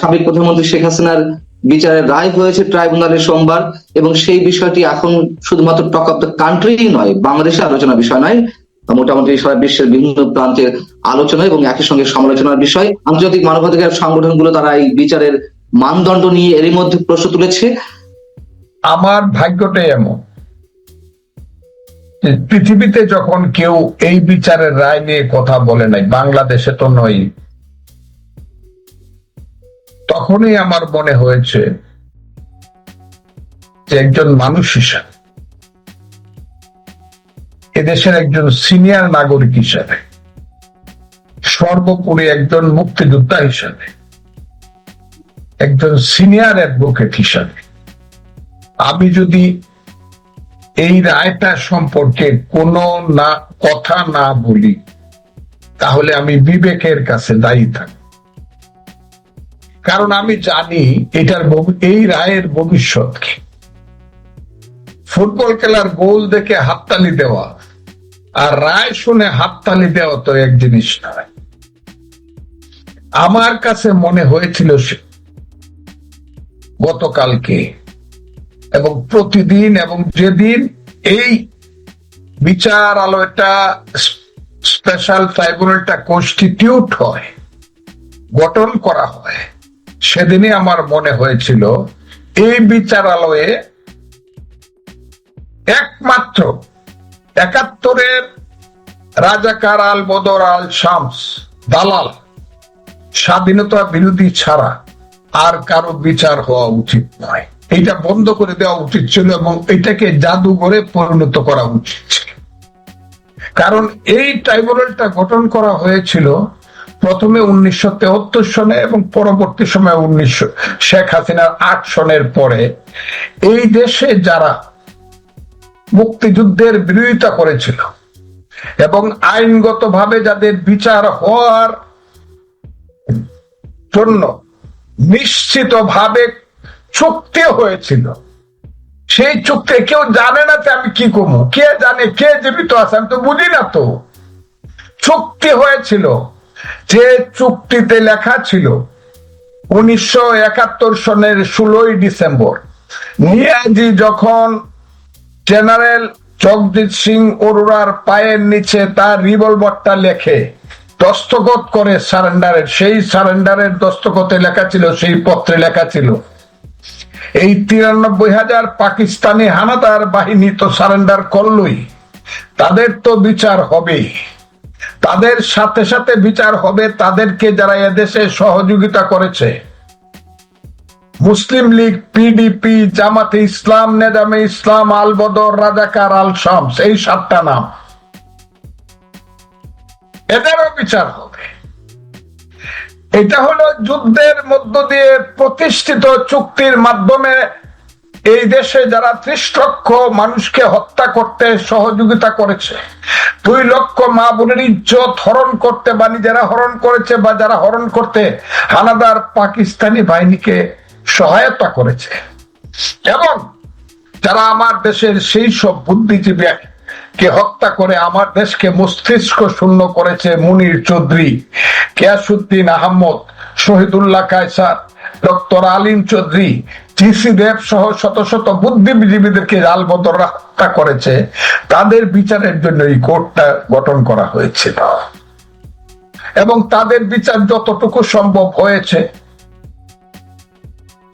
সাবেক প্রধানমন্ত্রী শেখ হাসিনার বিচারের রায় হয়েছে ট্রাইব্যুনালে সোমবার, এবং সেই বিষয়টি এখন শুধুমাত্র টক অফ দ্য কান্ট্রি নয় বাংলাদেশে আলোচনা বিষয় নয় মোটামুটি সারা বিশ্বের বিভিন্ন প্রান্তের আলোচনা এবং একই সঙ্গে সমালোচনার বিষয়। আন্তর্জাতিক মানবাধিকার সংগঠনগুলো তারা এই বিচারের মানদণ্ড নিয়ে এরই মধ্যে প্রশ্ন তুলেছে। আমার ভাগ্যটাই এমন পৃথিবীতে যখন কেউ এই বিচারের রায় নিয়ে কথা বলে নাই, বাংলাদেশে তো নয় তখনই আমার মনে হয়েছে যে একজন মানুষ হিসাবে, এদেশের একজন সিনিয়র নাগরিক হিসাবে, সর্বোপরি একজন মুক্তিযোদ্ধা হিসাবে, একজন সিনিয়র অ্যাডভোকেট হিসাবে। আমি যদি এই রায়টা সম্পর্কে কোনো না, কথা না বলি, তাহলে আমি বিবেকের কাছে দায়ী থাকি কারণ আমি জানি এটার এই রায়ের ভবিষ্যৎ কি। ফুটবল খেলার গোল দেখে হাততালি দেওয়া আর রায় শুনে হাততালি দেওয়া তো এক জিনিস নয়। আমার কাছে মনে হয়েছিল গতকালকে এবং প্রতিদিন এবং যেদিন এই বিচার আলোটা স্পেশাল ট্রাইব্যুনালটা কনস্টিটিউট হয়, গঠন করা হয় সেদিনই আমার মনে হয়েছিল, এই বিচারালয়ে একমাত্র একাত্তরের রাজাকার আল বদর আল শামস, দালাল, স্বাধীনতা বিরোধী ছাড়া আর কারও বিচার হওয়া উচিত নয়। এটা বন্ধ করে দেওয়া উচিত ছিল এবং এটাকে জাদুঘরে পরিণত করা উচিত ছিল। কারণ এই ট্রাইব্যুনালটা গঠন করা হয়েছিল প্রথমে উনিশশো তেহত্তর সনে এবং পরবর্তী সময় উনিশশো, শেখ হাসিনার আট সনের পরে এই দেশে যারা মুক্তিযুদ্ধের বিরোধিতা করেছিল এবং আইনগতভাবে যাদের বিচার হওয়ার জন্য নিশ্চিতভাবে চুক্তি হয়েছিল, সেই চুক্তি কেউ জানে না যে আমি কি করব, কে জানে কে জীবিত আছে আমি তো বুঝি না তো। চুক্তি হয়েছিল যে চুক্তিতে লেখা ছিল উনিশশো একাত্তর সনের ষোলোই ডিসেম্বর, নিয়াজি যখন জেনারেল জগজিৎ সিং অরোরার পায়ের নিচে তার রিভলভারটা লেখে, দস্তখত করে সারেন্ডারের, সেই সারেন্ডারের দস্তখতে লেখা ছিল, সেই পত্রে লেখা ছিল, এই তিরানব্বই হাজার পাকিস্তানি হানাদার বাহিনী তো সারেন্ডার করলই, তাদের তো বিচার হবেই। তাদের সাথে সাথে বিচার হবে তাদেরকে যারা এদেশে সহযোগিতা করেছে। মুসলিম লীগ পিডিপি জামাতে ইসলাম, নেজামে ইসলাম আল বদর রাজাকার আল শামস এই সাতটা নাম। এদেরও বিচার হবে। এটা হলো যুদ্ধের মধ্য দিয়ে প্রতিষ্ঠিত চুক্তির মাধ্যমে এই দেশে যারা ত্রিশ লক্ষ মানুষকে হত্যা করতে সহযোগিতা করেছে, দুই লক্ষ মা বোনের ইজ্জত হরণ করতে বা নিজেরা হরণ করেছে বা যারা হরণ করতে, হানাদার পাকিস্তানি বাহিনীকে সহায়তা করেছে। এবং যারা আমার দেশের সেই সব বুদ্ধিজীবী কে হত্যা করে আমার দেশকে মস্তিষ্ক শূন্য করেছে, মুনির চৌধুরী কেয়াসুদ্দিন আহমদ, শহীদুল্লাহ কায়সার, ডক্টর আলিম চৌধুরী দেব সহ শত শত বুদ্ধিজীবীদেরকে আলবদর হত্যা করেছে। তাদের বিচারের জন্য এই কোর্টটা গঠন করা হয়েছিল। এবং তাদের বিচার যতটুকু সম্ভব হয়েছে।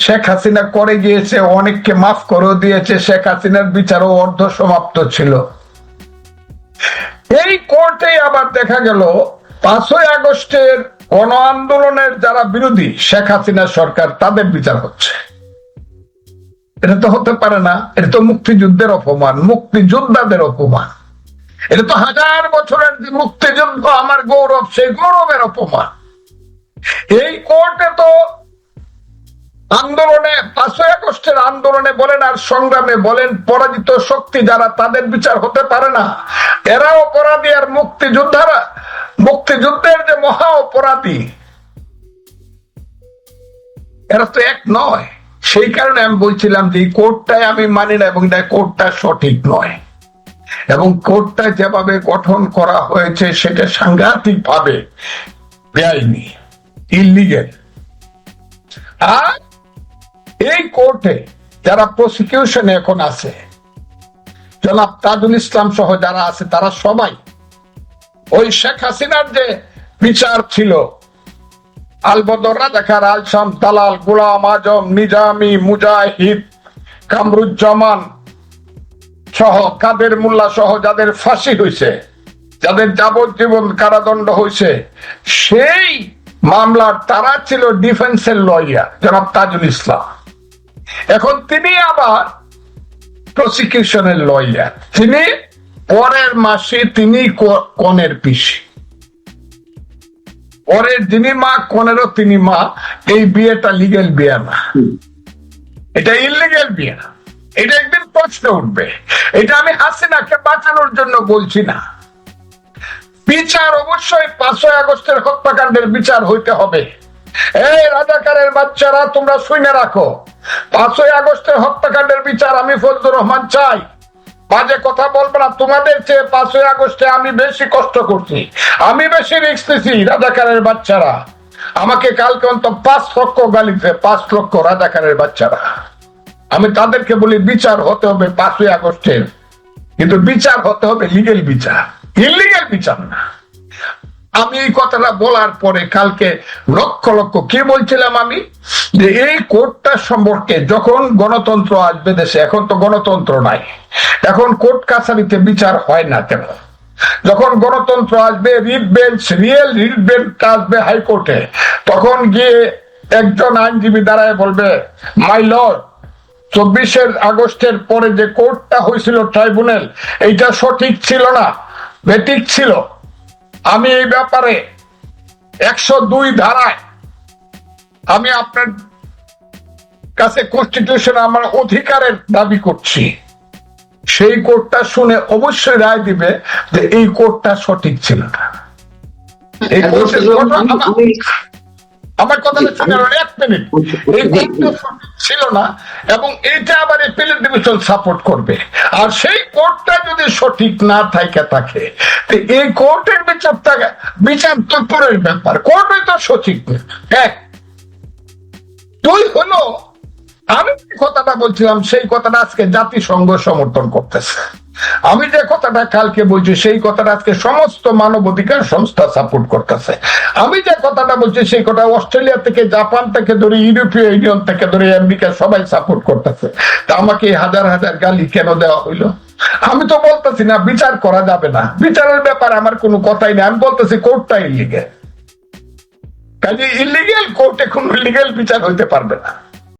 শেখ হাসিনা করে গিয়েছে, অনেককে মাফ করেও দিয়েছে। শেখ হাসিনার বিচারও অর্ধ সমাপ্ত ছিল। এই কোর্টে আবার দেখা গেল, পাঁচই আগস্টের গণ আন্দোলনের যারা বিরোধী, শেখ হাসিনা সরকার, তাদের বিচার হচ্ছে। এটা তো হতে পারে না, এটা তো মুক্তিযুদ্ধের অপমান, মুক্তিযোদ্ধাদের অপমান। এটা তো হাজার বছরের মুক্তিযুদ্ধ, আমার গৌরব, সেই গৌরবের অপমান। এই কোর্টে তো আন্দোলনে, পাঁচই আগস্টের আন্দোলনে বলেন আর সংগ্রামে বলেন, পরাজিত শক্তি যারা, তাদের বিচার হতে পারে না। এরা অপরাধী আর মুক্তিযোদ্ধারা, মুক্তিযুদ্ধের যে মহা অপরাধী, এরা তো এক নয়। সেই কারণে আমি বলছিলাম যে কোর্টটাই আমি মানি না এবং কোর্টটা সঠিক নয়। এবং কোর্টটা যেভাবে গঠন করা হয়েছে সেটা সাংঘাতিক ভাবে বেআইনি ইলিগেল আর এই কোর্টে যারা প্রসিকিউশনে এখন আছে, জনাব তাজুল ইসলাম সহ যারা আছে, তারা সবাই, ওই শেখ হাসিনার যে বিচার ছিল আলবদর রাজাকার আলসাম তালাল গুলাম, আজম, নিজামি, মুজাহিদ, কামরুজ্জামান সহ কাদের মোল্লা সহ যাদের ফাঁসি হয়েছে যাদের যাবজ্জীবন কারাদণ্ড হয়েছে সেই মামলার তারা ছিল ডিফেন্সের লয়ার, জনাব তাজুল ইসলাম। এখন তিনি আবার প্রসিকিউশনের লয়ার। তিনি পরের মাসে তিনি কনের পিসি। পরের যিনি মা কনেরও তিনি মা এই বিয়েটা লিগেল বিয়ে না। এটা ইলিগেল বিয়ে না। এটা একদিন প্রশ্ন উঠবে। এটা আমি হাসিনাকে বাঁচানোর জন্য বলছি না। বিচার অবশ্যই পাঁচই আগস্টের হত্যাকাণ্ডের বিচার হইতে হবে। এই রাজাকারের বাচ্চারা তোমরা শুনে রাখো। পাঁচই আগস্টের হত্যাকাণ্ডের বিচার আমি ফজলুর রহমান চাই। বাজে কথা বলব না। তোমাদের চেয়ে পাঁচই আগস্টে আমি বেশি কষ্ট করছি। আমি বেশি রিক্স নিছি রাজাকারের বাচ্চারা। আমাকে কালকে অন্ত পাঁচ লক্ষ গালিতে পাঁচ লক্ষ রাজাকারের বাচ্চারা। আমি তাদেরকে বলি, বিচার হতে হবে পাঁচই আগস্টের কিন্তু বিচার হতে হবে লিগেল বিচার। ইলিগেল বিচার না। আমি এই কথাটা বলার পরে কালকে লক্ষ লক্ষ কি বলছিলাম আমি? যে এই কোর্টটা সম্পর্কে যখন গণতন্ত্র আসবে দেশে, এখন তো গণতন্ত্র নাই। এখন কোর্ট কাছারিতে বিচার হয় না তেমন যখন গণতন্ত্র আসবে writ bench real writ bench আসবে হাইকোর্টে, তখন গিয়ে একজন আইনজীবী দাঁড়ায় বলবে, মাই লর্ড, চব্বিশের আগস্টের পরে যে কোর্টটা হয়েছিল ট্রাইব্যুনাল, এইটা সঠিক ছিল না, বেঠিক ছিল। আমি এই ব্যাপারে একশো দুই ধারায় আমি আপনার কাছে কনস্টিটিউশন আমার অধিকারের দাবি করছি। সেই কোর্টটা শুনে অবশ্যই রায় দিবে যে এই কোর্টটা সঠিক ছিল না। এই কোর্টের ঘটনা আমার- আমি- আমার কথাটা শুনে এক মিনিট ছিল না এবং এইটা আবার এপিলেট ডিভিশন সাপোর্ট করবে। আর সেই কোর্টটা যদি সঠিক না থাকে থাকে এই কোর্টের বিচারটা বিচার তো পরের ব্যাপার। কোর্টই তো সঠিক। এক। দুই হলো আমি কথাটা বলছিলাম সেই কথাটা আজকে জাতিসংঘ সমর্থন করতেছে। আমি যে কথাটা কালকে বলছি, সেই কথাটা আজকে সমস্ত মানবাধিকার সংস্থা সাপোর্ট করতেছে। আমি যে কথাটা বলছি, সেই কথা অস্ট্রেলিয়া থেকে, জাপান থেকে ধরে, ইউরোপীয় ইউনিয়ন থেকে ধরে, আমেরিকা সবাই সাপোর্ট করতেছে। তা আমাকে হাজার হাজার গালি কেন দেওয়া হইল? আমি তো বলতেছি না, বিচার করা যাবে না। বিচারের ব্যাপারে আমার কোনো কথাই নেই। আমি বলতেছি কোর্টটা ইলিগেল কাজে ইলিগেল কোর্টে কোনো লিগেল বিচার হইতে পারবে না।